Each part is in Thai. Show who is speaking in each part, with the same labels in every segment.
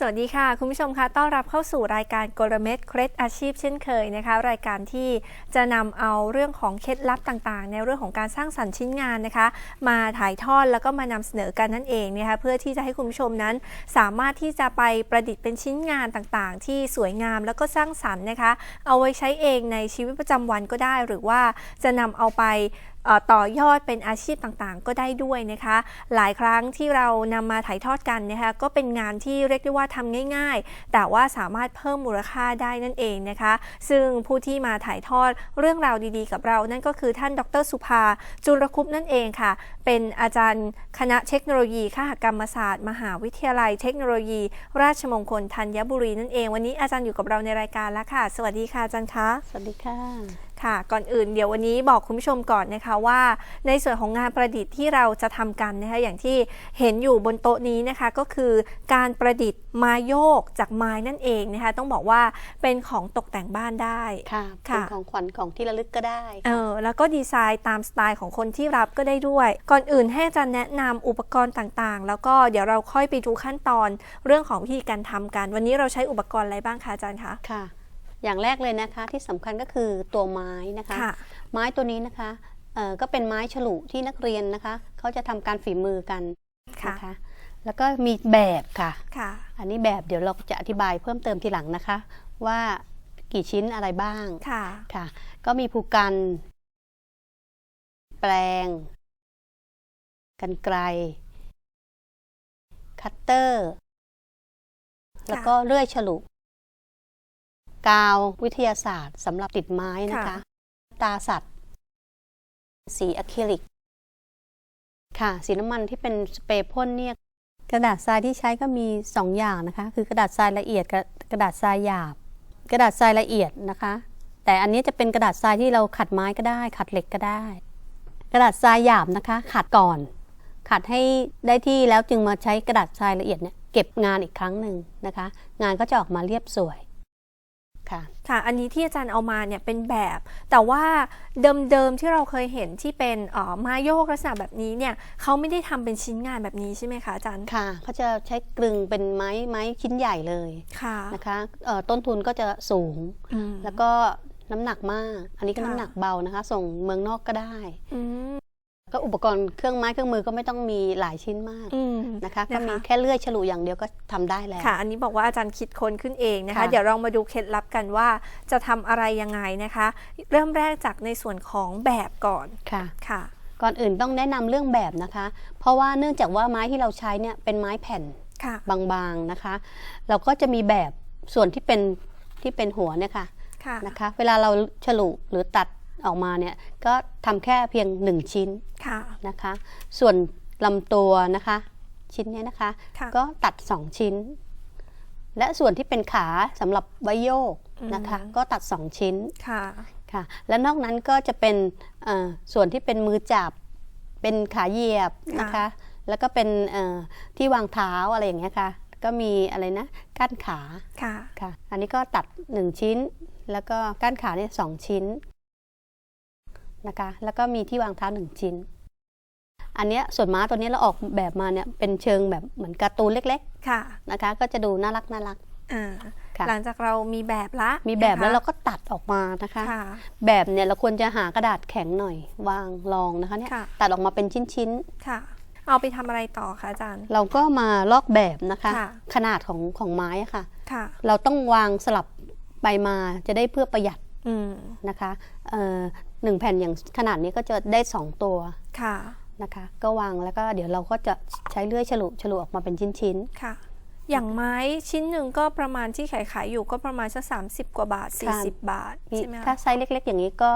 Speaker 1: สวัสดีค่ะ
Speaker 2: คุณผู้ชมคะต้อนรับเข้าสู่รายการกลเม็ดเคล็ดอาชีพเช่นเคยนะคะ รายการที่จะนำเอาเรื่องของเคล็ดลับต่างๆ ในเรื่องของการสร้างสรรค์ชิ้นงานนะคะ มาถ่ายทอดแล้วก็มานำเสนอกันนั่นเองนะคะเพื่อที่จะให้คุณผู้ชมนั้น สามารถที่จะไปประดิษฐ์เป็นชิ้นงานต่างๆ ที่สวยงามแล้วก็สร้างสรรค์นะคะ เอาไว้ใช้เองในชีวิตประจำวันก็ได้ หรือว่าจะนำเอาไป ต่อยอดเป็นอาชีพต่างๆ ก็ได้ด้วยนะคะ หลายครั้งที่เรานำมาถ่ายทอดกันนะคะก็เป็นงานที่เรียกได้ว่าทำง่าย ๆ แต่ว่าสามารถเพิ่มมูลค่าได้นั่นเองนะคะ ซึ่งผู้ที่มาถ่ายทอดเรื่องราวดีๆ กับเรา นั่นก็คือท่านดรสุภา จุลคุปตนั่นเองค่ะ เป็นอาจารย์คณะเทคโนโลยีคหกรรมศาสตร์ มหาวิทยาลัย เทคโนโลยี ราชมงคลธัญบุรีนั่นเอง วันนี้อาจารย์อยู่กับเราในรายการแล้วค่ะ สวัสดีค่ะอาจารย์คะ
Speaker 3: สวัสดีค่ะ
Speaker 2: ค่ะ ก่อนอื่นเดี๋ยววันนี้บอกคุณผู้ชมก่อนนะคะว่า ในส่วนของงานประดิษฐ์ที่เราจะทำกันนะคะอย่างที่เห็นอยู่บนโต๊ะนี้นะคะก็คือการประดิษฐ์ไม้โยกจากไม้นั่นเองนะคะต้องบอกว่าเป็นของตกแต่งบ้านได้
Speaker 3: ค่ะ
Speaker 2: ค่ะ
Speaker 3: เป็นของขวัญของที่ระลึกก็ได้
Speaker 2: เออแล้วก็ดีไซน์ตามสไตล์ของคนที่รับก็ได้ด้วย ก่อนอื่นให้อาจารย์แนะนำอุปกรณ์ต่างๆ แล้วก็เดี๋ยวเราค่อยไปดูขั้นตอนเรื่องของวิธีการทำกัน วันนี้เราใช้อุปกรณ์อะไรบ้างคะอาจารย์คะ
Speaker 3: ค่ะ อย่างแรกเลยนะคะที่สำคัญก็คือตัวไม้นะคะ
Speaker 2: ค่ะ
Speaker 3: ไม้ตัวนี้นะคะเอ่อก็เป็นไม้ฉลุที่นักเรียนนะคะเขาจะทำการฝีมือกัน
Speaker 2: ค่ะ
Speaker 3: นะคะแล้วก็มีแบบค่ะ
Speaker 2: ค่ะ
Speaker 3: อันนี้แบบเดี๋ยวเราจะอธิบายเพิ่มเติมทีหลังนะคะ ว่ากี่ชิ้นอะไรบ้าง
Speaker 2: ค่ะ
Speaker 3: ค่ะ ก็มีภูกัน แปลง กันไกล คัตเตอร์ แล้วก็เลื่อยฉลุ กาววิทยาศาสตร์สำหรับติดไม้นะคะ
Speaker 2: ค่ะ
Speaker 3: ตาสัตว์ สีอะคริลิก ค่ะ สีน้ำมันที่เป็นสเปรย์พ่นเนี่ยกระดาษทรายที่ใช้ก็มี 2 อย่างนะคะ คือกระดาษทรายละเอียดกับกระดาษทรายหยาบ กระดาษทรายละเอียดนะคะ แต่อันนี้จะเป็นกระดาษทรายที่เราขัดไม้ก็ได้ ขัดเหล็กก็ได้ กระดาษทรายหยาบนะคะ ขัดก่อน ขัดให้ได้ที่แล้วจึงมาใช้กระดาษทรายละเอียดเนี่ยเก็บงานอีกครั้งหนึ่งนะคะ งานก็จะออกมาเรียบสวย ค่ะ
Speaker 2: ค่ะ อันนี้ที่อาจารย์เอามาเนี่ยเป็นแบบ แต่ว่าเดิมๆที่เราเคยเห็นที่เป็นเอ่อไม้โยกลักษณะแบบนี้เนี่ยเขาไม่ได้ทำเป็นชิ้นงานแบบนี้ใช่ไหมคะอาจารย์
Speaker 3: ค่ะเขาจะใช้กลึงเป็นไม้ไม้ชิ้นใหญ่เลย
Speaker 2: ค่ะ
Speaker 3: นะคะเอ่อต้นทุนก็จะสูง
Speaker 2: อืม
Speaker 3: แล้วก็น้ำหนักมาก อันนี้ก็
Speaker 2: ค่ะ
Speaker 3: น้ำหนักเบานะคะ ส่งเมืองนอกก็ได้
Speaker 2: อืม
Speaker 3: ก็อุปกรณ์เครื่องไม้เครื่องมือก็ไม่ต้องมีหลายชิ้นมาก
Speaker 2: อืม
Speaker 3: นะคะ
Speaker 2: นะคะ
Speaker 3: ก็มีแค่เลื่อยฉลุอย่างเดียวก็ทำได้แล้ว
Speaker 2: ค่ะ อันนี้บอกว่าอาจารย์คิดค้นขึ้นเองนะคะ
Speaker 3: ค่ะ
Speaker 2: เดี๋ยวเรามาดูเคล็ดลับกันว่าจะทำอะไรยังไงนะคะ เริ่มแรกจากในส่วนของแบบก่อน
Speaker 3: ค่ะ
Speaker 2: ค่ะ
Speaker 3: ก่อนอื่นต้องแนะนำเรื่องแบบนะคะ เพราะว่าเนื่องจากว่าไม้ที่เราใช้เนี่ยเป็นไม้แผ่น
Speaker 2: ค่ะ
Speaker 3: บางๆนะคะ เราก็จะมีแบบส่วนที่เป็นที่เป็นหัวเนี่ยค่ะ
Speaker 2: ค่ะ
Speaker 3: นะคะ เวลาเราฉลุหรือตัด ออกมาเนี่ยก็ทำแค่เพียงหนึ่งชิ้น
Speaker 2: ค่ะ
Speaker 3: นะคะ ส่วนลำตัวนะคะ ชิ้นเนี้ยนะคะ
Speaker 2: ค่ะ
Speaker 3: ก็ตัด 2 ชิ้น และส่วนที่เป็นขาสำหรับไว้โยกนะคะ ก็ตัด 2 ชิ้น
Speaker 2: ค่ะ
Speaker 3: ค่ะ และนอกนั้นก็จะเป็นเอ่อส่วนที่เป็นมือจับ เป็นขาเหยียบนะคะ แล้วก็เป็นเอ่อที่วางเท้าอะไรอย่างเงี้ยค่ะก็มีอะไรนะก้านขา
Speaker 2: ค่ะ
Speaker 3: ค่ะ อันนี้ก็ตัด 1 ชิ้น แล้วก็ก้านขาเนี่ยสองชิ้น นะคะ แล้วก็มีที่วางเท้า1ชิ้น อันเนี้ยส่วนม้าตัวนี้เราออกแบบมาเนี่ยเป็นเชิงแบบเหมือนการ์ตูนเล็ก
Speaker 2: ค่ะ
Speaker 3: ๆนะคะ ก็จะดูน่ารักน่ารัก
Speaker 2: อ่า
Speaker 3: ค่ะ
Speaker 2: หลังจากเรามีแบบละ
Speaker 3: มีแบบแล้ว
Speaker 2: นะคะ
Speaker 3: เราก็ตัดออกมานะคะ
Speaker 2: ค่ะ
Speaker 3: แบบเนี่ยเราควรจะหากระดาษแข็งหน่อยวางรองนะคะเนี่ย
Speaker 2: ค่ะ
Speaker 3: ตัดออกมาเป็นชิ้น
Speaker 2: ค่ะ เอาไปทำอะไรต่อคะอาจารย์
Speaker 3: ๆเราก็มาลอกแบบนะคะ
Speaker 2: ค่ะ
Speaker 3: ขนาดของของไม้อะค่ะ
Speaker 2: ค่ะ
Speaker 3: เราต้องวางสลับไปมาจะได้เพื่อประหยัด
Speaker 2: อืม
Speaker 3: นะคะเอ่อหนึ่งแผ่นอย่างขนาดนี้ก็จะได้2ตัว
Speaker 2: ค่ะ
Speaker 3: นะคะ ก็วางแล้วก็เดี๋ยวเราก็จะใช้เลื่อยฉลุฉลุออกมาเป็นชิ้น
Speaker 2: ค่ะ
Speaker 3: ๆ
Speaker 2: อย่างไม้ชิ้นหนึ่งก็ประมาณที่ขายขายๆอยู่ก็ประมาณสักสามสิบกว่าบาท
Speaker 3: ค่ะ
Speaker 2: 40บาท
Speaker 3: มี
Speaker 2: ใช่ไหม
Speaker 3: ถ้า
Speaker 2: คะ
Speaker 3: ไซส์เล็ก ๆ อย่างนี้ก็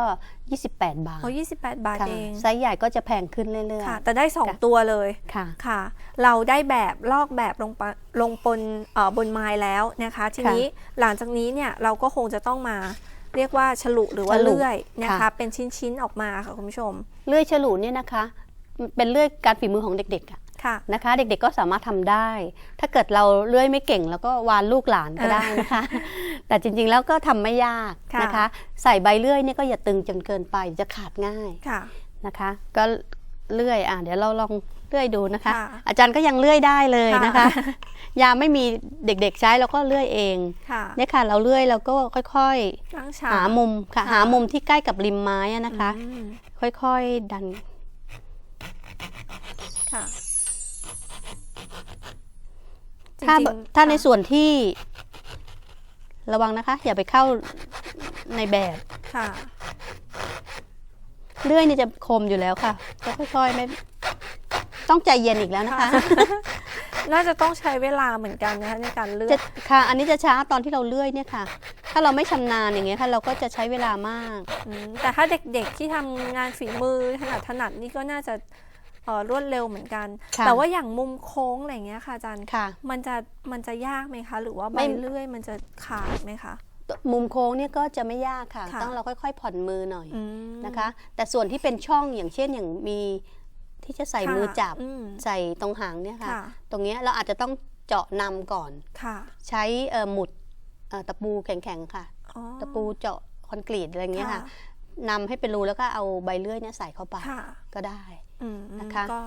Speaker 3: 28บาท
Speaker 2: โอ้ยี่สิบแปดบาท
Speaker 3: ค่ะ
Speaker 2: เอง
Speaker 3: ไซส์ใหญ่ก็จะแพงขึ้นเรื่อย
Speaker 2: ค่ะ แต่ได้สอง
Speaker 3: ค่ะ
Speaker 2: ตัวเลย
Speaker 3: ๆค่ะ
Speaker 2: ค่ะ เราได้แบบลอกแบบลงปะลงบนเอ่อบนไม้แล้วนะคะ ทีนี้หลังจากนี้เนี่ยเราก็คงจะต้องมา เรียกว่าฉลุหรือว่า
Speaker 3: ฉลุ
Speaker 2: เลื่อยนะคะ
Speaker 3: ค่ะ
Speaker 2: เป็นชิ้นๆออกมาค่ะคุณผู้ชม
Speaker 3: เลื่อยฉลูเนี่ยนะคะ เป็นเลื่อยการฝีมือของเด็กๆอะ
Speaker 2: ค่ะ
Speaker 3: นะคะเด็กๆก็สามารถทำได้ ถ้าเกิดเราเลื่อยไม่เก่ง แล้วก็วานลูกหลานก็ได้นะคะ แต่จริงๆแล้วก็ทำไม่ยาก
Speaker 2: ค่ะ
Speaker 3: นะคะ ใส่ใบเลื่อยเนี่ยก็อย่าตึงจนเกินไปจะขาดง่าย
Speaker 2: ค่ะ
Speaker 3: นะคะ ก็เลื่อยอะเดี๋ยวเราลอง เลื่อยดูนะคะ
Speaker 2: ค่ะ
Speaker 3: อาจารย์ก็ยังเลื่อยได้เลยนะคะ
Speaker 2: ค่ะ
Speaker 3: ยามไม่มีเด็กๆใช้เราก็เลื่อยเอง
Speaker 2: ค่ะ
Speaker 3: เนี่ยค่ะ เราเลื่อยเราก็ค่อย
Speaker 2: ตั้ง
Speaker 3: ๆ
Speaker 2: ฉาก
Speaker 3: หามุมค่ะ
Speaker 2: ค่ะ
Speaker 3: หามุมที่ใกล้กับริมไม้อะนะคะ
Speaker 2: อืม
Speaker 3: ค่อยๆดัน
Speaker 2: ค่ะ
Speaker 3: ถ้า
Speaker 2: จริงๆ
Speaker 3: ถ้าใน
Speaker 2: ค่ะ
Speaker 3: ส่วนที่ ระวังนะคะ อย่าไปเข้าในแบบ
Speaker 2: ค่ะ
Speaker 3: เลื่อยนี่จะคมอยู่แล้วค่ะก็ค่อยๆไม่ต้องใจเย็นอีกแล้วนะคะ
Speaker 2: น่าจะต้องใช้เวลาเหมือนกันนะคะในการเลือ
Speaker 3: จะ
Speaker 2: ก
Speaker 3: ค่ะ อันนี้จะช้าตอนที่เราเลื่อยเนี่ยค่ะ ถ้าเราไม่ชำนาญอย่างเงี้ยค่ะ เราก็จะใช้เวลามาก
Speaker 2: อืมแต่ถ้าเด็กๆที่ทำงานฝีมือถนัดถนัดนี่ก็น่าจะเอ่อรวดเร็วเหมือนกัน
Speaker 3: ค่ะ
Speaker 2: แต่ว่าอย่างมุมโค้งอะไรอย่างเงี้ยค่ะอาจารย์
Speaker 3: ค่ะ
Speaker 2: มันจะมันจะยากไหมคะ หรือว่าใบ
Speaker 3: ไม่
Speaker 2: เลื่อยมันจะขาดไหมคะ
Speaker 3: มุมโค้งเนี่ยก็จะไม่ยากค่ะ
Speaker 2: ค่ะ
Speaker 3: ต้องเราค่อยๆผ่อนมือหน่อย
Speaker 2: อืม
Speaker 3: นะคะ แต่ส่วนที่เป็นช่องอย่างเช่นอย่างมีที่จะใส่
Speaker 2: ค่ะ
Speaker 3: มือจับ
Speaker 2: อืม
Speaker 3: ใส่ตรงหางเนี่ยค่ะ
Speaker 2: ค่ะ
Speaker 3: ตรงเนี้ยเราอาจจะต้องเจาะนำก่อน
Speaker 2: ค่ะ
Speaker 3: ใช้เอ่อหมุดเอ่อตะปูแข็งๆค่ะ
Speaker 2: อ๋อ
Speaker 3: ตะปูเจาะคอนกรีตอะไรเงี้ยค่ะ นำให้เป็นรูแล้วก็เอาใบเลื่อยเนี่ยใส่เข้าไป
Speaker 2: ค่ะ
Speaker 3: ก็ได้
Speaker 2: อืม
Speaker 3: นะคะ
Speaker 2: ก็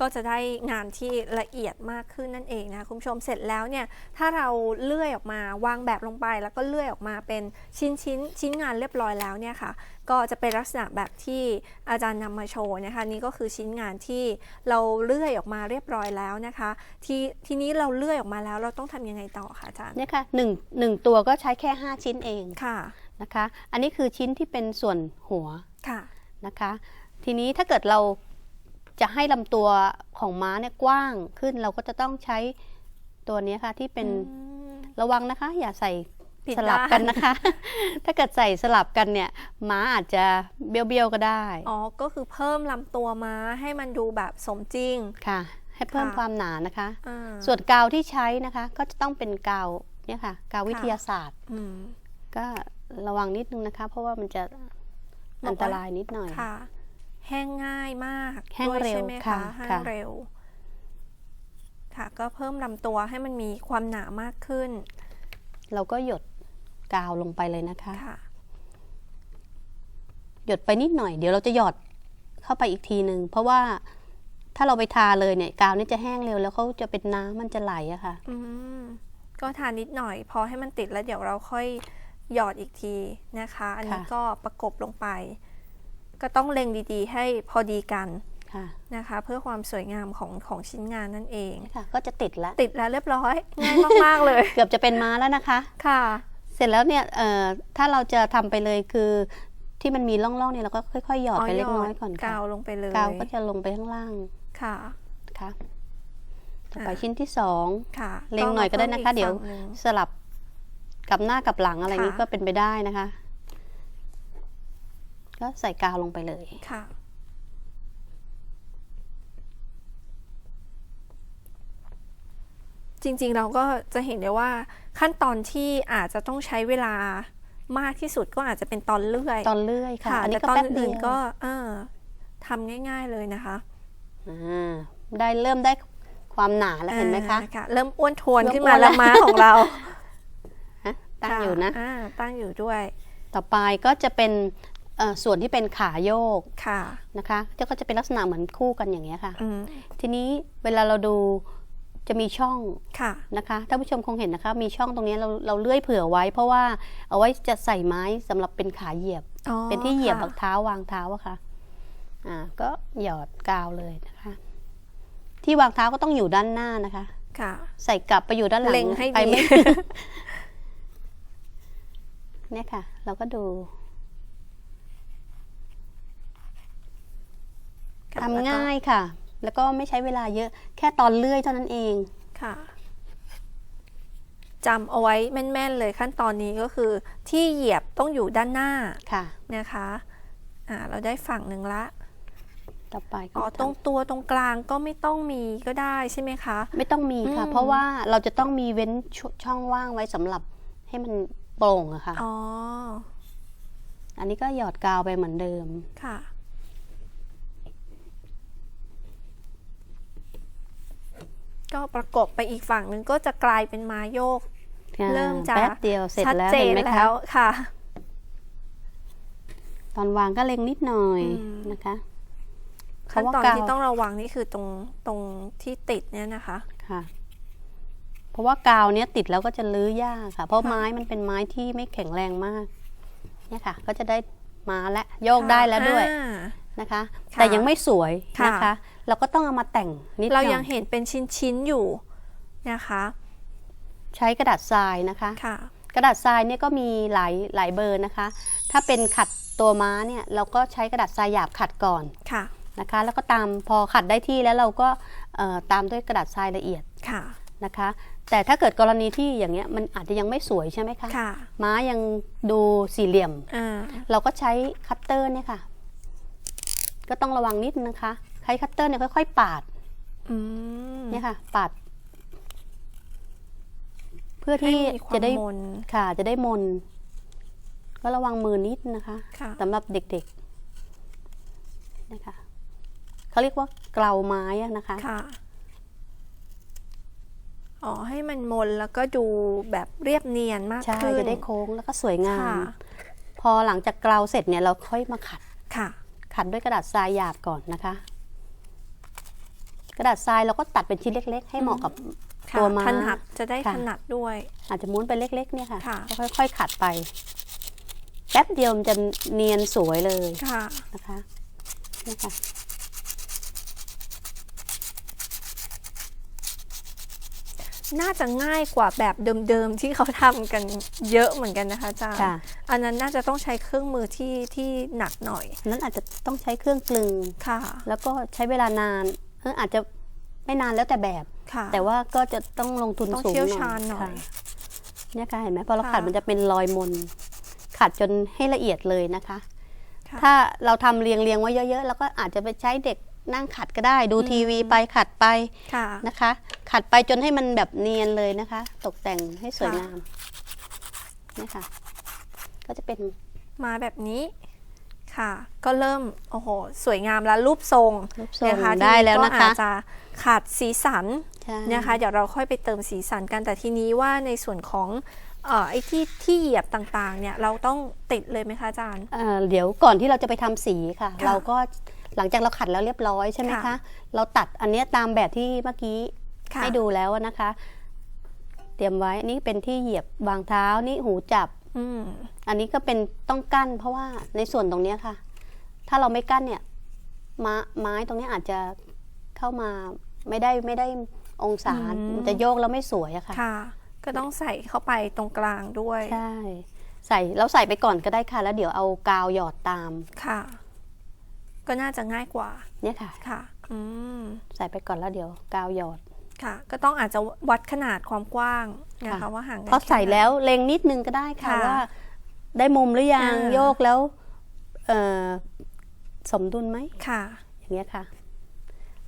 Speaker 2: ก็จะได้งานที่ละเอียดมากขึ้นนั่นเองนะคุณผู้ชมเสร็จแล้วเนี่ยถ้าเราเลื่อยออกมาวางแบบลงไป แล้วก็เลื่อยออกมาเป็นชิ้นชิ้นชิ้นงานเรียบร้อยแล้วเนี่ยค่ะก็จะเป็นลักษณะแบบที่อาจารย์นำมาโชว์นะคะนี่ก็คือชิ้นงานที่เราเลื่อยออกมาเรียบร้อยแล้วนะคะ ทีทีนี้เราเลื่อยออกมาแล้วเราต้องทำยังไงต่อคะอาจารย์
Speaker 3: เนี่ยค่ะหนึ่งหนึ่งตัวก็ใช้แค่ 5 ชิ้นเอง
Speaker 2: ค่ะ
Speaker 3: นะคะ อันนี้คือชิ้นที่เป็นส่วนหัว
Speaker 2: ค่ะ
Speaker 3: นะคะ ทีนี้ถ้าเกิดเรา จะให้ลำตัวของม้าเนี่ยกว้างขึ้น เราก็จะต้องใช้ตัวเนี้ยค่ะที่เป็น
Speaker 2: อืม
Speaker 3: ระวังนะคะ อย่าใส่
Speaker 2: ผิด
Speaker 3: สลับ
Speaker 2: ด้าน
Speaker 3: กันนะคะ ถ้าเกิดใส่สลับกันเนี่ยม้าอาจจะเบี้ยวๆก็ได้
Speaker 2: อ๋อ ก็คือเพิ่มลำตัวม้าให้มันดูแบบสมจริง
Speaker 3: ค่ะ ให้เพิ่ม
Speaker 2: ค่ะ
Speaker 3: ความหนานะคะ
Speaker 2: อ่า
Speaker 3: ส่วนกาวที่ใช้นะคะ ก็จะต้องเป็นกาวเนี่ยค่ะ กาววิทยาศาสตร์
Speaker 2: อืม
Speaker 3: ก็ระวังนิดนึงนะคะ เพราะว่ามันจะ
Speaker 2: บอกว่า
Speaker 3: อันตรายนิดหน่อย
Speaker 2: ค่ะ แห้งง่ายมาก
Speaker 3: แห้ง
Speaker 2: ด้วย
Speaker 3: เร็ว
Speaker 2: ใช่ไหม
Speaker 3: ค่ะ
Speaker 2: คะแห้ง
Speaker 3: ค่ะ
Speaker 2: เร็ว ค่ะ ก็เพิ่มลำตัวให้มันมีความหนามากขึ้น
Speaker 3: เราก็หยดกาวลงไปเลยนะคะ
Speaker 2: ค่ะ
Speaker 3: หยดไปนิดหน่อยเดี๋ยวเราจะหยอดเข้าไปอีกทีหนึ่งเพราะว่าถ้าเราไปทาเลยเนี่ย กาวนี่จะแห้งเร็วแล้วเขาจะเป็นน้ำมันจะไหลอะค่ะ
Speaker 2: อืมก็ทานิดหน่อย พอให้มันติดแล้วเดี๋ยวเราค่อยหยอดอีกทีนะคะ อันนี้
Speaker 3: ค่ะ
Speaker 2: ก็ประกบลงไป ก็ต้องเล็งดีๆ ให้พอดีกัน
Speaker 3: ค่ะ
Speaker 2: นะคะ เพื่อความสวยงามของของชิ้นงานนั่นเอง
Speaker 3: ค่ะ ก็จะติดแล้ว
Speaker 2: ติดแล้วเรียบร้อยง่ายมากๆเลย
Speaker 3: เกือบจะเป็นม้าแล้วนะคะ
Speaker 2: ค่ะ
Speaker 3: เสร็จแล้วเนี่ยเอ่อถ้าเราจะทำไปเลยคือที่มันมีร่องๆเนี่ยเราก็ค่อยๆหยอดไปเล็กน้อยก่อนค่ะ
Speaker 2: กาวลงไปเลย
Speaker 3: กาวก็จะลงไปข้างล่าง
Speaker 2: ค่ะ
Speaker 3: นะคะต่อไป
Speaker 2: อะ
Speaker 3: ชิ้นที่สอง
Speaker 2: ค่ะ
Speaker 3: เล็งหน่อยก็ได้นะคะ
Speaker 2: ต้อง
Speaker 3: เดี๋ยว
Speaker 2: อีกฝั่งหนึ่ง
Speaker 3: สลับกับหน้ากับหลังอะไร
Speaker 2: ค่ะ
Speaker 3: นี้ก็เป็นไปได้นะคะ ก็ใส่กาวลงไปเลย
Speaker 2: ค่ะ จริงๆเราก็จะเห็นได้ว่าขั้นตอนที่อาจจะต้องใช้เวลามากที่สุดก็อาจจะเป็นตอนเลื่อย
Speaker 3: ตอนเลื่อยค่ะ
Speaker 2: ค่ะ
Speaker 3: อันนี้
Speaker 2: แต่
Speaker 3: ก็
Speaker 2: ตอน
Speaker 3: แป๊บเดี
Speaker 2: อื่
Speaker 3: ย
Speaker 2: น
Speaker 3: ว
Speaker 2: ๆก็เออทำง่าย ๆเลยนะคะ
Speaker 3: อ่าได้เริ่มได้ความหนาแล้วเห็นไหมคะ
Speaker 2: อ่าค่ะเริ่มอ้วนทวน
Speaker 3: เริ่ม
Speaker 2: ขึ้นมา
Speaker 3: อ้วน
Speaker 2: แล้วม้าของเรา
Speaker 3: ฮะตั้งอยู่นะ
Speaker 2: ค่อ่าตั้งอยู่ด้วย
Speaker 3: ต่อไปก็จะเป็นเอ่อ ส่วนที่เป็นขาโยก
Speaker 2: ค่ะ
Speaker 3: นะคะก็จะเป็นลักษณะเหมือนคู่กันอย่างเงี้ยค่ะ
Speaker 2: อืม
Speaker 3: ทีนี้เวลาเราดูจะมีช่อง
Speaker 2: ค่ะ
Speaker 3: นะคะท่านผู้ชมคงเห็นนะคะ มีช่องตรงนี้เราเราเลื่อยเผื่อไว้ เพราะว่าเอาไว้จะใส่ไม้สำหรับเป็นขาเหยียบ
Speaker 2: อ๋อ
Speaker 3: เป็นที่เหยียบ
Speaker 2: ค่ะ
Speaker 3: เท้าวางเท้าอะค่ะอ่าก็หยอดกาวเลยนะคะ ที่วางเท้าก็ต้องอยู่ด้านหน้านะคะ
Speaker 2: ค่ะ
Speaker 3: ใส่กลับไปอยู่ด้านหลัง
Speaker 2: เล็งให้
Speaker 3: ไป
Speaker 2: ดี
Speaker 3: ไม่เนี่ยค่ะ เราก็ดู ทำง่ายค่ะ แล้วก็ไม่ใช้เวลาเยอะ แค่ตอนเลื่อยเท่านั้นเอง
Speaker 2: ค่ะจำเอาไว้แม่น ๆ เลยขั้นตอนนี้ก็คือที่เหยียบต้องอยู่ด้านหน้า
Speaker 3: ค่ะ
Speaker 2: นะคะอ่าเราได้ฝั่งหนึ่งละ
Speaker 3: ต่อไปก็
Speaker 2: อ๋อ
Speaker 3: มา
Speaker 2: ตรง
Speaker 3: ทำ
Speaker 2: ตัวตรงกลางก็ไม่ต้องมีก็ได้ใช่ไหมคะ
Speaker 3: ไม่ต้องมีค่ะ
Speaker 2: อืม
Speaker 3: เพราะว่าเราจะต้องมีเว้นชช่องว่างไว้สำหรับให้มันโปร่งอะค่ะ
Speaker 2: อ๋อ
Speaker 3: อันนี้ก็หยอดกาวไปเหมือนเดิม
Speaker 2: ค่ะ ก็ประกบไปอีกฝั่งหนึ่งก็จะกลายเป็นไม้โยก เริ่มจะ
Speaker 3: แป๊บเดียวเสร็จ
Speaker 2: ชัด
Speaker 3: แล้ว
Speaker 2: เจ
Speaker 3: เห็
Speaker 2: น
Speaker 3: นไหม
Speaker 2: แล้
Speaker 3: คะ
Speaker 2: วค่ะ
Speaker 3: ตอนวางก็เล็งนิดหน่อย
Speaker 2: อืม
Speaker 3: นะคะ
Speaker 2: ขั้นตอน
Speaker 3: เพราะว่ากาว
Speaker 2: ที่ต้องระวังนี่คือตรงตรงที่ติดเนี่ยนะคะ
Speaker 3: ค่ะ เพราะว่ากาวเนี้ยติดแล้วก็จะลื้อยากค่ะ เพราะ
Speaker 2: ค่ะ
Speaker 3: ไม้มันเป็นไม้ที่ไม่แข็งแรงมาก เนี่ยค่ะ ก็จะได้มาและโยกได้แล้วด้วย
Speaker 2: อ่า
Speaker 3: นะคะ
Speaker 2: ค่ะ
Speaker 3: แต่ยังไม่สวย
Speaker 2: ค่ะ
Speaker 3: นะคะ เราก็ต้องเอามาแต่งนิดหน่
Speaker 2: เรา
Speaker 3: อย
Speaker 2: ยังเห็นเป็นชิ้นๆอยู่นะคะ
Speaker 3: ใช้กระดาษทรายนะคะ
Speaker 2: ค่ะ
Speaker 3: กระดาษทรายเนี่ยก็มีหลายหลายเบอร์นะคะ ถ้าเป็นขัดตัวม้าเนี่ยเราก็ใช้กระดาษทรายหยาบขัดก่อน
Speaker 2: ค่ะ
Speaker 3: นะคะ แล้วก็ตามพอขัดได้ที่แล้วเราก็เอ่อตามด้วยกระดาษทรายละเอียด
Speaker 2: ค่ะ
Speaker 3: นะคะ แต่ถ้าเกิดกรณีที่อย่างเงี้ยมันอาจจะยังไม่สวยใช่ไหมคะ
Speaker 2: ค่ะ
Speaker 3: ม้ายังดูสี่เหลี่ยม
Speaker 2: อ่า
Speaker 3: เราก็ใช้คัตเตอร์เนี่ยค่ะ ก็ต้องระวังนิดนะคะ ใช้คัตเตอร์เนี่ยค่อยๆ ปาด
Speaker 2: อืม
Speaker 3: เนี่ยค่ะ ปาด เพื่อที่
Speaker 2: ให้มีความ
Speaker 3: จะได้
Speaker 2: มน
Speaker 3: ค่ะ จะได้มน ก็ระวังมือนิดนะคะ
Speaker 2: ค่ะ
Speaker 3: สำหรับเด็กๆนะคะเขาเรียกว่าเกลาไม้อะนะคะ
Speaker 2: ค่ะอ๋อให้มันมนแล้วก็ดูแบบเรียบเนียนมาก
Speaker 3: ใช่
Speaker 2: ขึ้น
Speaker 3: จะได้โค้งแล้วก็สวยงา
Speaker 2: ค่ะ
Speaker 3: มพอหลังจากเกลาเสร็จเนี่ยเราค่อยมาขัด
Speaker 2: ค่ะ
Speaker 3: ขัดด้วยกระดาษทรายหยาบก่อนนะคะก ระดาษทรายเราก็ตัดเป็นชิ้นเล็ก ๆ ให้เหมาะกับ
Speaker 2: ค่ะ
Speaker 3: ตัวม้า
Speaker 2: ถนัดจะได้
Speaker 3: ค่ะ
Speaker 2: ถนัดด้วย
Speaker 3: อาจจะม้วนไปเล็ก ๆ เนี่ยค่ะ
Speaker 2: ค่ะ
Speaker 3: ก็ค่อยๆขัดไป แป๊บเดียวมันจะเนียนสวยเลย
Speaker 2: ค่ะ
Speaker 3: นะคะนี่ค่ะ
Speaker 2: น่าจะง่ายกว่าแบบเดิมๆที่เขาทำกันเยอะเหมือนกันนะคะอาจารย์
Speaker 3: ค่ะ
Speaker 2: อันนั้นน่าจะต้องใช้เครื่องมือที่ที่หนักหน่อย
Speaker 3: นั้นอาจจะต้องใช้เครื่องกลึง
Speaker 2: ค่ะ
Speaker 3: แล้วก็ใช้เวลานาน เอออาจจะไม่นานแล้วแต่แบบ
Speaker 2: ค่ะ
Speaker 3: แต่ว่าก็จะต้องลงทุน
Speaker 2: ต้อง
Speaker 3: สูง
Speaker 2: เชี่ยว
Speaker 3: หน่อย
Speaker 2: ชาญหน่อย
Speaker 3: ค่ะเนี่ยค่ะเห็นไหมพอเรา
Speaker 2: ค่ะ
Speaker 3: ขัดมันจะเป็นรอยมน ขัดจนให้ละเอียดเลยนะคะ
Speaker 2: ค่ะ
Speaker 3: ถ้าเราทำเรียงเรียงๆไว้เยอะๆเราก็อาจจะไปใช้เด็กนั่งขัดก็ได้ ดู
Speaker 2: อืม
Speaker 3: ทีวีไปขัดไป
Speaker 2: ค่ะ
Speaker 3: นะคะ ขัดไปจนให้มันแบบเนียนเลยนะคะ ตกแต่งให้สวย
Speaker 2: ค่ะ
Speaker 3: งามเนี่ยค่ะก็จะเป็น
Speaker 2: มาแบบนี้ ค่ะ ก็เริ่มโอ้โหสวยงามแล้วรูปทรง
Speaker 3: รูปทรง
Speaker 2: นะคะ
Speaker 3: ได้แล้ว
Speaker 2: ที
Speaker 3: นะ
Speaker 2: ก็
Speaker 3: คะ
Speaker 2: อาจจะขาดสีสัน
Speaker 3: ใช่
Speaker 2: นะคะเดี๋ยวเราค่อยไปเติมสีสันกันแต่ทีนี้ว่าในส่วนของเอ่อไอ้ที่ที่เหยียบต่างๆเนี่ยเราต้องติดเลยไหมคะอาจารย์
Speaker 3: เอ่อเดี๋ยวก่อนที่เราจะไปทำสีค่ะ
Speaker 2: ค่ะ
Speaker 3: เราก็หลังจากเราขัดแล้วเรียบร้อยใช่ไหม
Speaker 2: ค่ะ
Speaker 3: คะเราตัดอันเนี้ยตามแบบที่เมื่อกี้
Speaker 2: ค่ะ
Speaker 3: ให้ดูแล้วนะคะ เตรียมไว้อันนี้เป็นที่เหยียบวางเท้านี่หูจับ
Speaker 2: อืม
Speaker 3: อันนี้ก็เป็นต้องกั้น เพราะว่าในส่วนตรงเนี้ยค่ะ ถ้าเราไม่กั้นเนี่ยไม้ไม้ตรงเนี้ยอาจจะเข้ามาไม่ได้ไม่ได้องศา
Speaker 2: อืม
Speaker 3: มันจะโยกแล้วไม่สวยอะค่ะ
Speaker 2: ค่ะ ก็ต้องใส่เข้าไปตรงกลางด้วย
Speaker 3: ใช่ ใส่เราใส่ไปก่อนก็ได้ค่ะ แล้วเดี๋ยวเอากาวหยอดตาม
Speaker 2: ค่ะ ก็น่าจะง่ายกว่า
Speaker 3: เนี่ยค่ะ
Speaker 2: ค่ะ อืม
Speaker 3: ใส่ไปก่อนแล้วเดี๋ยวกาวหยอด
Speaker 2: ค่ะ ก็ต้องอาจจะวัดขนาดความกว้างนะคะ
Speaker 3: ค่ะ
Speaker 2: ว่าห่างกัน
Speaker 3: พอใส่
Speaker 2: ค่ไหน
Speaker 3: แล้วเล็งนิดนึงก็ได้ค่ะ
Speaker 2: ค่ะ
Speaker 3: ว่า ได้มุมหรือยัง
Speaker 2: อ่า
Speaker 3: โยกแล้วเอ่อสมดุลไหม
Speaker 2: ค่ะ
Speaker 3: อย่างเงี้ยค่ะ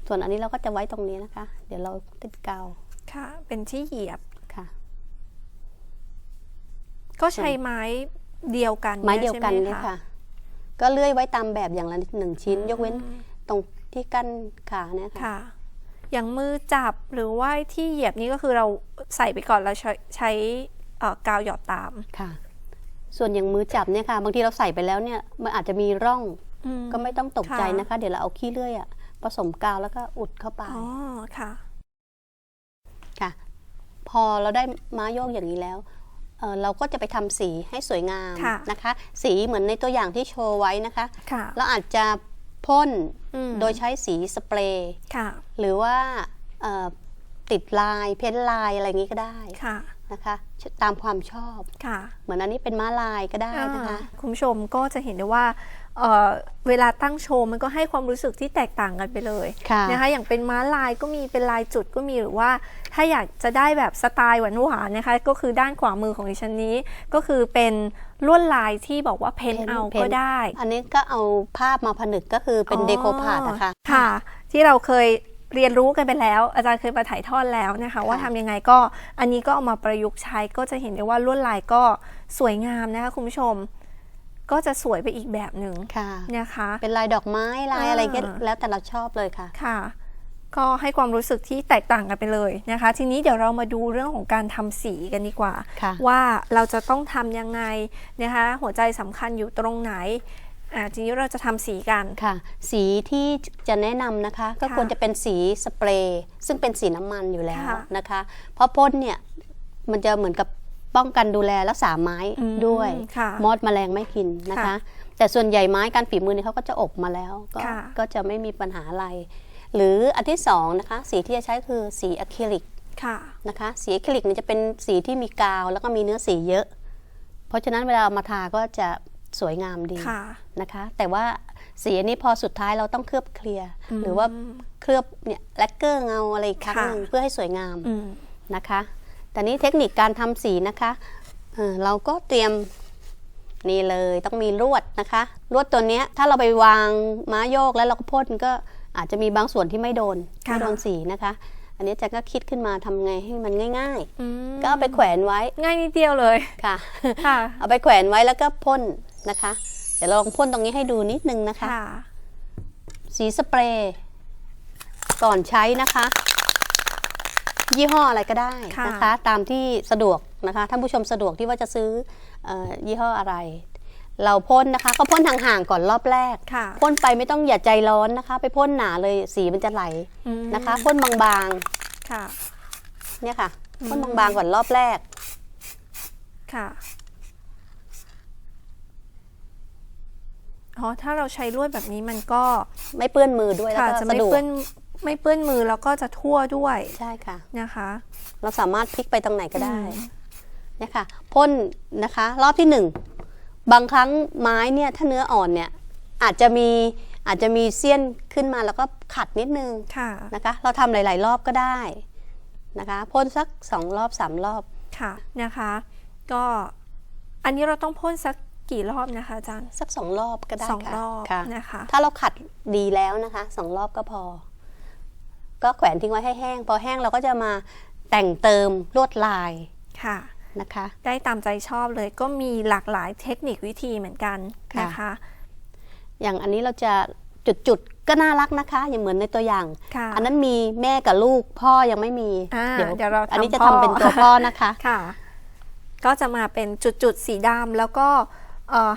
Speaker 3: ส่วนอันนี้เราก็จะไว้ตรงนี้นะคะ เดี๋ยวเราติดกาว
Speaker 2: ค่ะ เป็นที่เหยียบ
Speaker 3: ค่ะ
Speaker 2: ก็ใช้ไม้เดียวกัน
Speaker 3: ไม้เดียวกัน
Speaker 2: ใช่
Speaker 3: เนี่ย
Speaker 2: ไหม
Speaker 3: ค่ะ ก็เลื่อยไว้ตามแบบอย่างละหนึ่งชิ้น ยกเว้น
Speaker 2: อืม
Speaker 3: ตรงที่กั้นขาเนี่ยค่ะ
Speaker 2: ค่ะ อย่างมือจับหรือว่าที่เหยียบนี่ก็คือเราใส่ไปก่อนแล้วใช้ใช้เอ่อกาวหยอดตาม
Speaker 3: ค่ะ ส่วนอย่างมือจับเนี่ยค่ะ บางทีเราใส่ไปแล้วเนี่ยมันอาจจะมีร่อง
Speaker 2: อื
Speaker 3: ก็ไม่ต้องตกใจ
Speaker 2: ค่ะ
Speaker 3: นะคะ เดี๋ยวเราเอาขี้เลื่อยอะผสมกาวแล้วก็อุดเข้าไป
Speaker 2: อ๋อค่ะ
Speaker 3: ค่ะ พอเราได้ม้าโยกอย่างนี้แล้วเอ่อเราก็จะไปทำสีให้สวยงาม
Speaker 2: ค่ะ
Speaker 3: นะคะ สีเหมือนในตัวอย่างที่โชว์ไว้นะคะ
Speaker 2: ค่ะ
Speaker 3: เราอาจจะ พ่น
Speaker 2: อืม
Speaker 3: โดยใช้สีสเปรย์
Speaker 2: ค่ะ
Speaker 3: หรือว่าเอ่อติดลายเพ้นท์ลายอะไรอย่างนี้ก็ได้
Speaker 2: ค่ะ
Speaker 3: นะคะตามความชอบ
Speaker 2: ค่ะ
Speaker 3: เหมือนอันนี้เป็นม้าลายก็ได้นะคะ
Speaker 2: อ่าคุณผู้ชมก็จะเห็นได้ว่า เอ่อเวลาตั้งโชว์มันก็ให้ความรู้สึกที่แตกต่างกันไปเลย
Speaker 3: ค่ะ
Speaker 2: นะคะอย่างเป็นม้าลายก็มีเป็นลายจุดก็มีหรือว่า ถ้าอยากจะได้แบบสไตล์หวานๆนะคะ ก็คือด้านขวามือของดิฉันนี้ ก็คือเป็นลวดลายที่บอกว่าเพ้น
Speaker 3: เพ้น
Speaker 2: เอา
Speaker 3: เพ้น
Speaker 2: ก็ได้
Speaker 3: อันนี้ก็เอาภาพมาผนึกก็คือเป็นเดโคพาดนะคะ
Speaker 2: ค่ะ ที่เราเคยเรียนรู้กันไปแล้ว อาจารย์เคยมาถ่ายทอดแล้วนะคะ ว่าทำยังไงก็อันนี้ก็เอามาประยุกต์ใช้ก็จะเห็นได้ว่าลวดลายก็สวยงามนะคะคุณผู้ชม ก็จะสวยไปอีกแบบหนึ่ง
Speaker 3: ค่ะ
Speaker 2: นะคะ
Speaker 3: เป็นลายดอกไม้ลายอะไรก็
Speaker 2: อ่า
Speaker 3: แล้วแต่เราชอบเลยค่ะ
Speaker 2: ค่ะ ก็ให้ความรู้สึกที่แตกต่างกันไปเลยนะคะ ทีนี้เดี๋ยวเรามาดูเรื่องของการทำสีกันดีกว่า
Speaker 3: ค่ะ
Speaker 2: ว่าเราจะต้องทำยังไงนะคะ หัวใจสำคัญอยู่ตรงไหนอ่าทีนี้เราจะทำสีกัน
Speaker 3: ค่ะ สีที่จะแนะนำนะคะ ก็
Speaker 2: ค่ะ
Speaker 3: ควรจะเป็นสีสเปรย์ซึ่งเป็นสีน้ำมันอยู่แล้ว
Speaker 2: ค่ะ
Speaker 3: นะคะ เพราะพ่นเนี่ยมันจะเหมือนกับ ป้องกันดูแลรักษาไม้
Speaker 2: อืม
Speaker 3: ด้วย
Speaker 2: ค่ะ
Speaker 3: มอดแมลงไม่กินนะคะ
Speaker 2: ค่ะ
Speaker 3: แต่ส่วนใหญ่ไม้การฝีมือเนี่ยเขาก็จะอบมาแล้วก็
Speaker 2: ค่ะ
Speaker 3: ก็จะไม่มีปัญหาอะไร หรืออันที่สองนะคะ สีที่จะใช้คือสีอะคริลิก
Speaker 2: ค่ะ
Speaker 3: นะคะ สีอะคริลิกเนี่ยจะเป็นสีที่มีกาวแล้วก็มีเนื้อสีเยอะ เพราะฉะนั้นเวลาเอามาทาก็จะสวยงามดี
Speaker 2: ค่ะ
Speaker 3: นะคะ แต่ว่าสีอันนี้พอสุดท้ายเราต้องเคลือบเคลียร์หรือว่าเคลือบเนี่ยแลกเกอร์เงาอะไรอีกครั้ง
Speaker 2: ค่ะ
Speaker 3: หนึ่งเพื่อให้สวยงาม
Speaker 2: อืม
Speaker 3: นะคะ แต่นี้เทคนิคการทำสีนะคะเอ่อเราก็เตรียมนี่เลยต้องมีลวดนะคะ ลวดตัวเนี้ยถ้าเราไปวางม้าโยกแล้วเราก็พ่นก็อาจจะมีบางส่วนที่ไม่โดน
Speaker 2: ค่ะ
Speaker 3: ไม่โดนสีนะคะ อันนี้อาจะก็คิดขึ้นมาทำไงให้มันง่าย
Speaker 2: อืม
Speaker 3: ๆก็เอาไปแขวนไว้
Speaker 2: ง่ายนิดเดียวเลย
Speaker 3: ค่ะ
Speaker 2: ค่ะ
Speaker 3: เอาไปแขวนไว้แล้วก็พ่นนะคะ เดี๋ยวเราลองพ่นตรงนี้ให้ดูนิดนึงนะคะ
Speaker 2: ค่ะ
Speaker 3: สีสเปรย์ก่อนใช้นะคะ ยี่ห้ออะไรก็ได้
Speaker 2: ค่ะ
Speaker 3: นะคะ ตามที่สะดวกนะคะท่านผู้ชมสะดวกที่ว่าจะซื้อเออยี่ห้ออะไร เราพ่นนะคะ ก็พ่นห่างๆก่อนรอบแรก
Speaker 2: ค่ะ
Speaker 3: พ่นไปไม่ต้องอย่าใจร้อนนะคะ ไปพ่นหนาเลยสีมันจะไหล
Speaker 2: อืม
Speaker 3: นะคะพ่นบาง
Speaker 2: ค่ะ
Speaker 3: ๆเนี่ยค่ะพ่นบางๆก่อนรอบแรก
Speaker 2: ค่ะอ๋อถ้าเราใช้ลวดแบบนี้มันก็
Speaker 3: ไม่เปื้อนมือด้วยแล้ว
Speaker 2: ค่ะ
Speaker 3: ก็
Speaker 2: จะ
Speaker 3: สะ
Speaker 2: ไม่
Speaker 3: ดวก
Speaker 2: เปื้อน ไม่เปื้อนมือแล้วก็จะทั่วด้วย
Speaker 3: ใช่ค่ะ
Speaker 2: นะคะ
Speaker 3: เราสามารถพลิกไปตรงไหนก็ได้
Speaker 2: อืม
Speaker 3: เนี่ยค่ะพ่นนะคะ รอบที่หนึ่งบางครั้งไม้เนี่ยถ้าเนื้ออ่อนเนี่ยอาจจะมีอาจจะมีเสี้ยนขึ้นมาแล้วก็ขัดนิดนึง
Speaker 2: ค่ะ
Speaker 3: นะคะ เราทำหลาย ๆ รอบก็ได้นะคะพ่นสักสองรอบสามรอบ
Speaker 2: ค่ะนะคะ ก็อันนี้เราต้องพ่นสักกี่รอบนะคะอาจารย์
Speaker 3: สักสองรอบก็ได้
Speaker 2: สอง
Speaker 3: ค่ะ
Speaker 2: รอบ
Speaker 3: ค่ะ
Speaker 2: นะคะ
Speaker 3: ถ้าเราขัดดีแล้วนะคะสองรอบก็พอ ก็แขวนทิ้งไว้ให้แห้ง พอแห้งเราก็จะมาแต่งเติมลวดลาย
Speaker 2: ค่ะ
Speaker 3: นะคะ
Speaker 2: ได้ตามใจชอบเลยก็มีหลากหลายเทคนิควิธีเหมือนกัน
Speaker 3: ค่ะ
Speaker 2: นะคะ
Speaker 3: อย่างอันนี้เราจะจุดๆก็น่ารักนะคะ อย่างเหมือนในตัวอย่าง
Speaker 2: ค่ะ
Speaker 3: อันนั้นมีแม่กับลูกพ่อยังไม่มี
Speaker 2: อ่าเดี๋ยวเรา
Speaker 3: อันนี้
Speaker 2: ทำ
Speaker 3: จะ
Speaker 2: พ่อ
Speaker 3: ทำเป็นตัวพ่อนะคะ
Speaker 2: ค่ะ ก็จะมาเป็นจุดๆสีดำแล้วก็เอ่อ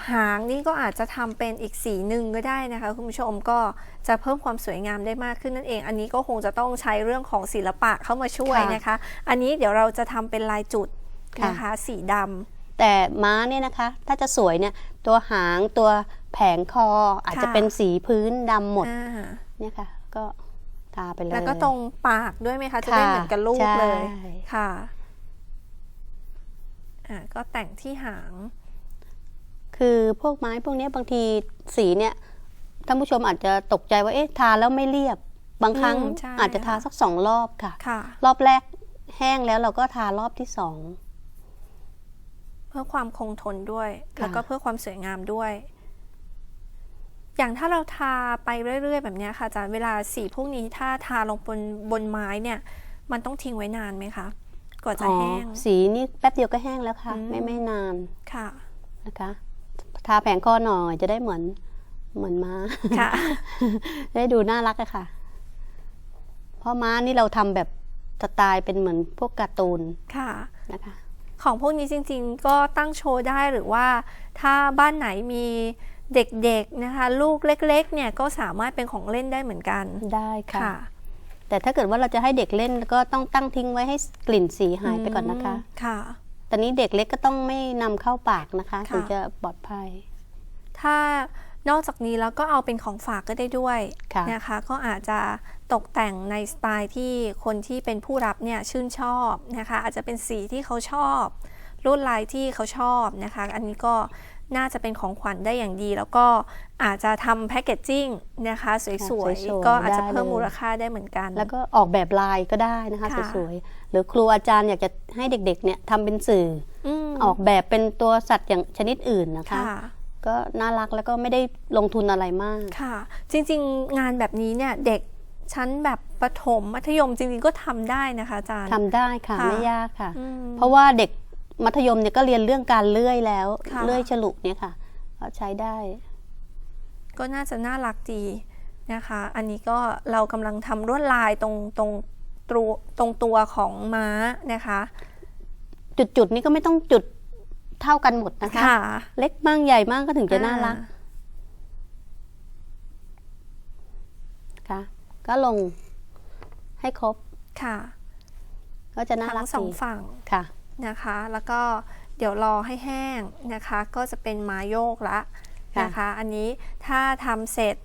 Speaker 2: หางนี่ก็อาจจะทำเป็นอีกสีหนึ่งก็ได้นะคะคุณผู้ชมก็จะเพิ่มความสวยงามได้มากขึ้นนั่นเอง อันนี้ก็คงจะต้องใช้เรื่องของศิลปะเข้ามาช่วย
Speaker 3: ค่ะ
Speaker 2: นะคะ อันนี้เดี๋ยวเราจะทำเป็นลายจุดนะคะสีดำ
Speaker 3: แต่ม้าเนี่ยนะคะ ถ้าจะสวยเนี่ยตัวหางตัวแผงคออาจจะ
Speaker 2: ค่ะ
Speaker 3: เป็นสีพื้นดำหมด
Speaker 2: อ่า
Speaker 3: เนี่ยค่ะ ก็ทาไปเลย
Speaker 2: แล้วก็ตรงปากด้วยไหมคะจะได้
Speaker 3: ค่ะ
Speaker 2: เหมือนกับลูก
Speaker 3: ใช่
Speaker 2: เลยค่ะอ่าก็แต่งที่หาง
Speaker 3: คือพวกไม้พวกเนี้ยบางทีสีเนี่ยท่านผู้ชมอาจจะตกใจว่าเอ๊ะทาแล้วไม่เรียบ บางครั้ง
Speaker 2: อืมใช่
Speaker 3: อาจจะทาสักสองรอบค่ะ
Speaker 2: ค่ะ
Speaker 3: รอบแรกแห้งแล้วเราก็ทารอบที่สอง
Speaker 2: เพื่อความคงทนด้วย
Speaker 3: ค่ะ
Speaker 2: แล้วก็เพื่อความสวยงามด้วย อย่างถ้าเราทาไปเรื่อย ๆ แบบเนี้ยค่ะอาจารย์เวลาสีพวกนี้ถ้าทาลงบนบนไม้เนี่ย มันต้องทิ้งไว้นานไหมคะกว่าจะ
Speaker 3: อ๋อ
Speaker 2: แห้ง
Speaker 3: สีนี่แป๊บเดียวก็แห้งแล้วค่ะ
Speaker 2: อืม
Speaker 3: ไม่ไม่นาน
Speaker 2: ค่ะ
Speaker 3: นะคะ ทาแผงคอหน่อยจะได้เหมือนเหมือนม้า
Speaker 2: ค่ะ
Speaker 3: ได้ดูน่ารักอะค่ะ เพราะม้านี่เราทำแบบสไตล์เป็นเหมือนพวกการ์ตูน
Speaker 2: ค่ะ
Speaker 3: นะคะ
Speaker 2: ของพวกนี้จริงๆ ก็ตั้งโชว์ได้หรือว่า ถ้าบ้านไหนมีเด็กๆนะคะ ลูกเล็ก ๆ เนี่ยก็สามารถเป็นของเล่นได้เหมือนกัน
Speaker 3: ได้ค่ะ
Speaker 2: ค่ะ
Speaker 3: แต่ถ้าเกิดว่าเราจะให้เด็กเล่นก็ต้องตั้งทิ้งไว้ให้กลิ่นสีหายไปก่อนนะคะ
Speaker 2: มค่ะ
Speaker 3: ต อนนี้เด็กเล็กก็ต้องไม่นำเข้าปากนะคะ
Speaker 2: ค่ะ
Speaker 3: ถึงจะปลอดภัย
Speaker 2: ถ้านอกจากนี้แล้วก็เอาเป็นของฝากก็ได้ด้วย
Speaker 3: ค่ะ
Speaker 2: นะคะ ก็อาจจะตกแต่งในสไตล์ที่คนที่เป็นผู้รับเนี่ยชื่นชอบนะคะ อาจจะเป็นสีที่เขาชอบลวดลายที่เขาชอบนะคะ อันนี้ก็น่าจะเป็นของขวัญได้อย่างดี แล้วก็อาจจะทำแพคเกจจิ้งนะคะสวย
Speaker 3: สวย
Speaker 2: ๆ
Speaker 3: ๆ
Speaker 2: ก็อาจจะ
Speaker 3: ได้
Speaker 2: เพิ่ม
Speaker 3: เลย
Speaker 2: มูลค่าได้เหมือนกัน
Speaker 3: แล้วก็ออกแบบลายก็ได้นะคะ
Speaker 2: ค่ะ
Speaker 3: สวยๆห รือครูอาจารย์อยากจะให้เด็กๆเนี่ยทำเป็นสื่อ
Speaker 2: ม
Speaker 3: ออกแบบเป็นตัวสัตว์อย่างชนิดอื่นนะคะ
Speaker 2: ค่ะ
Speaker 3: ก็น่ารักแล้วก็ไม่ได้ลงทุนอะไรมาก
Speaker 2: ค่ะ จริงๆงานแบบนี้เนี่ยเด็กชั้นแบบประถมมัธยมจริงๆก็ทำได้นะคะอาจารย์
Speaker 3: ทำได้ค่ะ
Speaker 2: ค่ะ
Speaker 3: ไม่ยากค่ะ
Speaker 2: อืม
Speaker 3: เพราะว่าเด็กมัธยมเนี่ยก็เรียนเรื่องการเลื่อยแล้ว
Speaker 2: ค่ะ
Speaker 3: เลื่อยฉลุเนี่ยค่ะก็ใช้ได้
Speaker 2: ก็น่าจะน่ารักดีนะคะ อันนี้ก็เรากำลังทำลวดลายตรงตรง ตัวตรงตัวของม้านะคะ
Speaker 3: จุดๆนี่ก็ไม่ต้องจุดเท่ากันหมดนะคะ
Speaker 2: ค่ะ
Speaker 3: เล็กบ้างใหญ่บ้างก็ถึงจะน่ารัก
Speaker 2: อ่
Speaker 3: ค่ะ ก็ลงให้ครบ
Speaker 2: ค่ะ
Speaker 3: ก็จะน่ารั
Speaker 2: ทั้
Speaker 3: ก
Speaker 2: งสอง
Speaker 3: ดี
Speaker 2: ฝั่ง
Speaker 3: ค่ะ
Speaker 2: นะคะ แล้วก็เดี๋ยวรอให้แห้งนะคะ ก็จะเป็นม้าโยกละ
Speaker 3: ค่ะ
Speaker 2: นะคะ อันนี้ถ้าทำเสร็จเ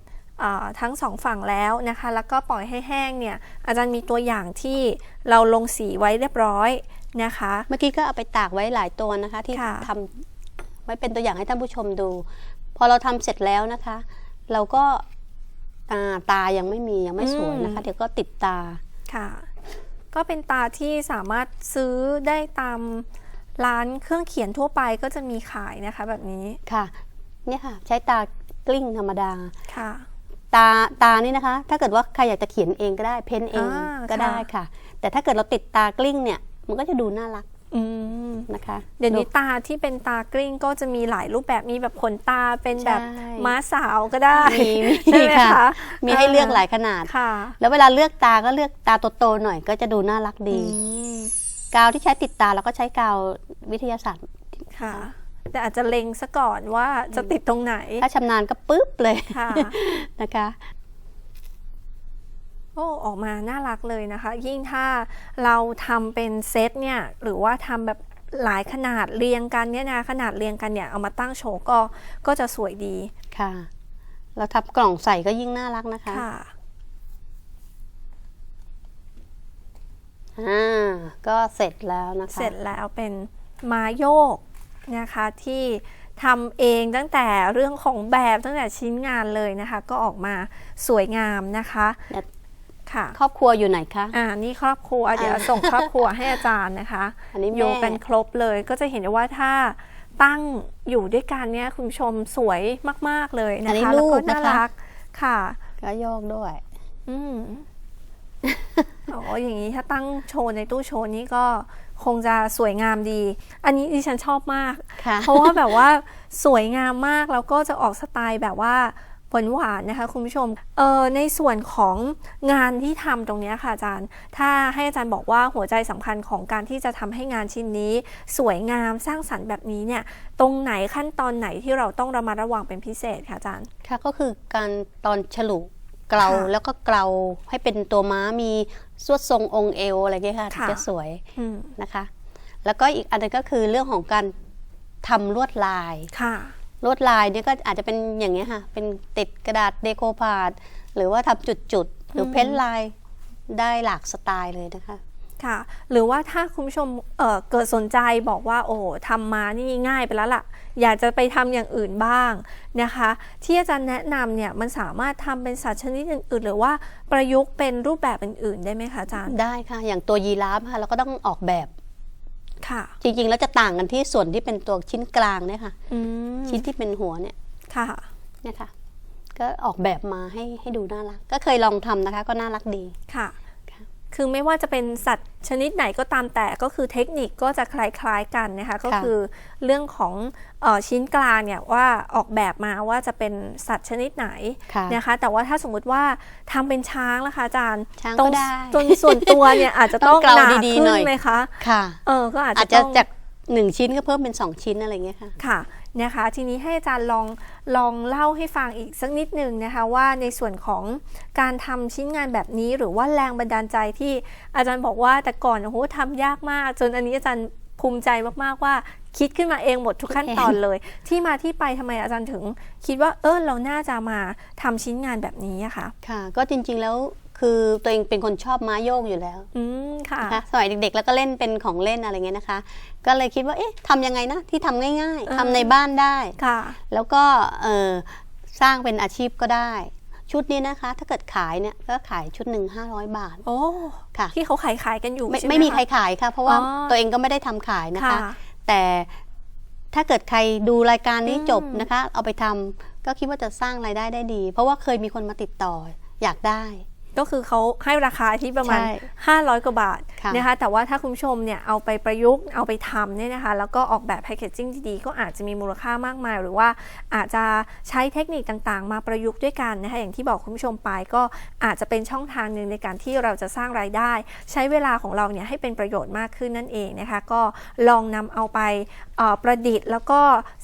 Speaker 2: อ่อ ทั้งสองฝั่งแล้วนะคะ แล้วก็ปล่อยให้แห้งเนี่ย อาจารย์มีตัวอย่างที่เราลงสีไว้เรียบร้อยนะคะ
Speaker 3: เมื่อกี้ก็เอาไปตากไว้หลายตัวนะคะ ที่
Speaker 2: ค่ะ
Speaker 3: ทำไว้เป็นตัวอย่างให้ท่านผู้ชมดู พอเราทำเสร็จแล้วนะคะ เราก็อ่าตายังไม่มียังไม่สวยนะคะ เดี๋ยวก็ติดตา
Speaker 2: ค่ะ ก็เป็นตาที่สามารถซื้อได้ตามร้านเครื่องเขียนทั่วไปก็จะมีขายนะคะแบบนี้
Speaker 3: ค่ะ เนี่ยค่ะ ใช้ตากลิ้งธรรมดา
Speaker 2: ค่ะ
Speaker 3: ตาตานี่นะคะ ถ้าเกิดว่าใครอยากจะเขียนเองก็ได้ เพ้นเอง
Speaker 2: อ่า
Speaker 3: ก็ได้
Speaker 2: ค่ะ
Speaker 3: ค่ะ แต่ถ้าเกิดเราติดตากลิ้งเนี่ย มันก็จะดูน่ารัก
Speaker 2: อืม
Speaker 3: นะคะ
Speaker 2: เดี๋ยวนี้ตาที่เป็นตากลิ้งก็จะมีหลายรูปแบบมีแบบขนตาเป็นแบบ
Speaker 3: ใช่
Speaker 2: ม้าสาวก็ได้
Speaker 3: มีมี
Speaker 2: ใช่ไหม
Speaker 3: ค่ะ
Speaker 2: คะ
Speaker 3: มีให้เลือกหลายขนาด
Speaker 2: ค่ะ
Speaker 3: แล้วเวลาเลือกตาก็เลือกตาโตๆหน่อยก็จะดูน่ารักดี
Speaker 2: อืม
Speaker 3: กาวที่ใช้ติดตาเราก็ใช้กาววิทยาศาสตร์
Speaker 2: ค่ะ แต่อาจจะเล็งซะก่อนว่าจะติดตรงไหน
Speaker 3: ถ้าชำนาญก็ปุ๊บเลย
Speaker 2: ค่ะ
Speaker 3: นะคะ
Speaker 2: โอ้ออกมาน่ารักเลยนะคะ ยิ่งถ้าเราทำเป็นเซตเนี่ยหรือว่าทำแบบหลายขนาดเรียงกันเนี่ยนะขนาดเรียงกันเนี่ยเอามาตั้งโชว์ก็ก็จะสวยดี
Speaker 3: ค่ะ เราทับกล่องใส่ก็ยิ่งน่ารักนะคะ
Speaker 2: ค่ะ
Speaker 3: อ่าก็เสร็จแล้วนะคะ
Speaker 2: เสร็จแล้วเป็นม้าโยก นะคะที่ทำเองตั้งแต่เรื่องของแบบตั้งแต่ชิ้นงานเลยนะคะ ก็ออกมาสวยงามนะคะ
Speaker 3: เดี๋ยว
Speaker 2: ค่ะ
Speaker 3: ครอบครัวอยู่ไหนคะ
Speaker 2: อ่านี่ครอบครัวเดี๋ยวส่งครอบครัวให้อาจารย์นะคะ
Speaker 3: อันนี้แม่
Speaker 2: อยู่กันครบเลยก็จะเห็นได้ว่าถ้าตั้งอยู่ด้วยกันเนี่ยคุณผู้ชมสวยมาก ๆเลย
Speaker 3: อัน
Speaker 2: นะ
Speaker 3: นี้
Speaker 2: คะแล้ว
Speaker 3: ลู
Speaker 2: ก็
Speaker 3: ก
Speaker 2: น่า
Speaker 3: นะคะ
Speaker 2: รักค่ะ
Speaker 3: ก็โยกด้วย
Speaker 2: อืมอ๋ออย่างนี้ถ้าตั้งโชว์ในตู้โชว์นี้ก็ คงจะสวยงามดี อันนี้ดิฉันชอบมาก
Speaker 3: ค่ะ
Speaker 2: เพราะว่าแบบว่าสวยงามมาก แล้วก็จะออกสไตล์แบบว่าหวานหวานๆนะคะคุณผู้ชม เออในส่วนของงานที่ทำตรงเนี้ยค่ะอาจารย์ ถ้าให้อาจารย์บอกว่าหัวใจสำคัญของการที่จะทำให้งานชิ้นนี้ สวยงามสร้างสรรค์แบบนี้เนี่ย ตรงไหนขั้นตอนไหนที่เราต้องระมัดระวังเป็นพิเศษคะอาจารย์
Speaker 3: ค่ะก็คือการตอนฉลุ เกลา
Speaker 2: ค่ะ
Speaker 3: แล้วก็เกลาให้เป็นตัวม้ามีสวดทรงองค์เอวอะไรเงี้ยค่ะถึง
Speaker 2: ค่ะ
Speaker 3: จะสวย
Speaker 2: อืม
Speaker 3: นะคะ แล้วก็อีกอันนึงก็คือเรื่องของการทำลวดลาย
Speaker 2: ค่ะ
Speaker 3: ลวดลายเนี่ยก็อาจจะเป็นอย่างเงี้ยค่ะ เป็นติดกระดาษเดโคพาดหรือว่าทำจุดๆ หรืออ
Speaker 2: ม
Speaker 3: เพ้นลายได้หลากสไตล์เลยนะคะ
Speaker 2: ค่ะ หรือว่าถ้าคุณผู้ชมเอ่อเกิดสนใจบอกว่าโอ้โหทำมานี่ง่ายไปแล้วล่ะ อยากจะไปทำอย่างอื่นบ้างนะคะ ที่อาจารย์แนะนำเนี่ยมันสามารถทำเป็นสัตว์ชนิดอื่นๆ หรือว่าประยุกต์เป็นรูปแบบอื่นๆ ได้ไหมคะอาจารย์
Speaker 3: ได้ค่ะ อย่างตัวยีราฟค่ะเราก็ต้องออกแบบ
Speaker 2: ค่ะ
Speaker 3: จริงๆแล้วจะต่างกันที่ส่วนที่เป็นตัวชิ้นกลางเนี่ยค่ะ
Speaker 2: อืม
Speaker 3: ชิ้นที่เป็นหัวเนี่ย
Speaker 2: ค่ะ
Speaker 3: เนี่ยค่ะก็ออกแบบมาให้ให้ดูน่ารัก ก็เคยลองทำนะคะ ก็น่ารักดี
Speaker 2: ค่ะ
Speaker 3: ค่ะ
Speaker 2: คือไม่ว่าจะเป็นสัตว์ชนิดไหนก็ตามแต่ก็คือเทคนิคก็จะคล้ายๆกันนะคะก็คือเรื่องของเออชิ้นกลางเนี่ยว่าออกแบบมาว่าจะเป็นสัตว์ชนิดไหน
Speaker 3: ค่ะ
Speaker 2: นะคะแต่ว่าถ้าสมมุติว่าทำเป็นช้างล่ะคะอาจารย์
Speaker 3: ช้าง
Speaker 2: ตร
Speaker 3: ก็
Speaker 2: ง
Speaker 3: ได้
Speaker 2: ตรงส่วนตัวเนี่ยอาจจะ
Speaker 3: ต้
Speaker 2: ต้อ
Speaker 3: องงเกลา
Speaker 2: หนา
Speaker 3: ดีๆ
Speaker 2: ขึ้น
Speaker 3: หน่อย
Speaker 2: ไหมคะ
Speaker 3: ค่ะ
Speaker 2: เออก็อาจ
Speaker 3: อาจ
Speaker 2: จะ
Speaker 3: จะ
Speaker 2: ต้อง
Speaker 3: จากหนึ่งชิ้นก็เพิ่มเป็นสองชิ้นอะไรเงี้ยค่ะ
Speaker 2: ค่ะ นะคะ ทีนี้ให้อาจารย์ลองลองเล่าให้ฟังอีกสักนิดหนึ่งนะคะว่าในส่วนของการทำชิ้นงานแบบนี้หรือว่าแรงบันดาลใจที่อาจารย์บอกว่าแต่ก่อนโอ้โหทำยากมาก จนอันนี้อาจารย์ภูมิใจมากๆว่าคิดขึ้นมาเองหมดทุกขั้นตอนเลย ที่มาที่ไปทำไมอาจารย์ถึง คิดว่าเออเราน่าจะมาทำชิ้นงานแบบนี้อะค่ะ
Speaker 3: ค่ะ ก็จริงๆแล้ว คือตัวเองเป็นคนชอบม้าโยกอยู่แล้ว
Speaker 2: อืมค่ะ
Speaker 3: นะคะสมัยเด็กๆ แล้วก็เล่นเป็นของเล่นอะไรเงี้ยนะคะ ก็เลยคิดว่า เอ๊ะทำยังไงนะ ที่ทำง่าย
Speaker 2: เออ
Speaker 3: ๆทำในบ้านได้
Speaker 2: ค่ะ
Speaker 3: แล้วก็เออสร้างเป็นอาชีพก็ได้ ชุดนี้นะคะ ถ้าเกิดขายเนี่ยก็ขายชุดหนึ่ง500บาท
Speaker 2: โอ้
Speaker 3: ค่ะ
Speaker 2: ที่เขาขายขายๆกันอยู่
Speaker 3: ไม่
Speaker 2: ใช่ห
Speaker 3: ไม่มีใคระขายค่ะ เพราะว่า
Speaker 2: อ๋อ
Speaker 3: ตัวเองก็ไม่ได้ทำขายนะคะ
Speaker 2: ค่ะ
Speaker 3: แต่ถ้าเกิดใครดูรายการนี้
Speaker 2: อืม
Speaker 3: จบนะคะ เอาไปทำก็คิดว่าจะสร้างรายได้ได้ดี เพราะว่าเคยมีคนมาติดต่ออยากได้
Speaker 2: ก็คือเขาให้ราคาที่ประมาณ
Speaker 3: ใช่
Speaker 2: 500 กว่าบาท
Speaker 3: ค่ะ
Speaker 2: นะคะแต่ว่าถ้าคุณผู้ชมเนี่ยเอาไปประยุกต์เอาไปทำเนี่ยนะคะแล้วก็ออกแบบแพคเกจจิ้งดีๆ ก็อาจจะมีมูลค่ามากมาย หรือว่าอาจจะใช้เทคนิคต่างๆ มาประยุกต์ด้วยกันนะคะอย่างที่บอกคุณผู้ชมไปก็อาจจะเป็นช่องทางหนึ่งในการที่เราจะสร้างรายได้ ใช้เวลาของเราเนี่ยให้เป็นประโยชน์มากขึ้นนั่นเองนะคะก็ลองนำเอาไปเอ่อประดิษฐ์ แล้วก็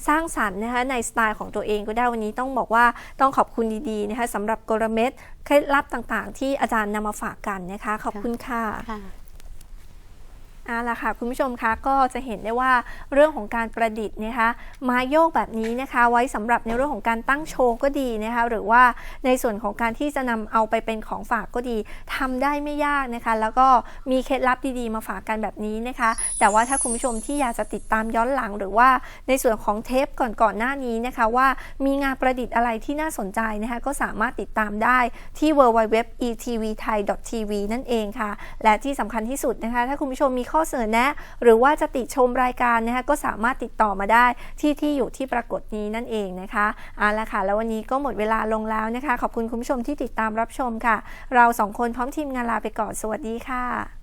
Speaker 2: สร้างสรรค์นะคะในสไตล์ของตัวเองก็ได้วันนี้ต้องบอกว่าต้องขอบคุณดีๆนะคะสำหรับกลเม็ด เคล็ดลับต่างๆ ที่อาจารย์นำมาฝากกันนะคะ ขอบคุณค่ะ
Speaker 3: ค่ะ
Speaker 2: เอาล่ะค่ะคุณผู้ชมคะก็จะเห็นได้ว่าเรื่องของการประดิษฐ์นะคะไม้โยกแบบนี้นะคะ ไว้สำหรับในเรื่องของการตั้งโชว์ก็ดีนะคะหรือว่าในส่วนของการที่จะนำเอาไปเป็นของฝากก็ดีทำได้ไม่ยากนะคะ แล้วก็มีเคล็ดลับดีๆมาฝากกันแบบนี้นะคะ แต่ว่าถ้าคุณผู้ชมที่อยากจะติดตามย้อนหลัง หรือว่าในส่วนของเทปก่อนๆหน้านี้นะคะ ว่ามีงานประดิษฐ์อะไรที่น่าสนใจนะคะก็สามารถติดตามได้ที่ www.etvthai.tv นั่นเองค่ะ และที่สำคัญที่สุดนะคะ ถ้าคุณผู้ชมมีข้อเสนอแนะ หรือว่าจะติชมรายการนะคะก็สามารถติดต่อมาได้ที่ที่อยู่ที่ปรากฏนี้นั่นเองนะคะเอาละค่ะ แล้ววันนี้ก็หมดเวลาลงแล้วนะคะ ขอบคุณคุณผู้ชมที่ติดตามรับชมค่ะ เราสองคนพร้อมทีมงานลาไปก่อนสวัสดีค่ะ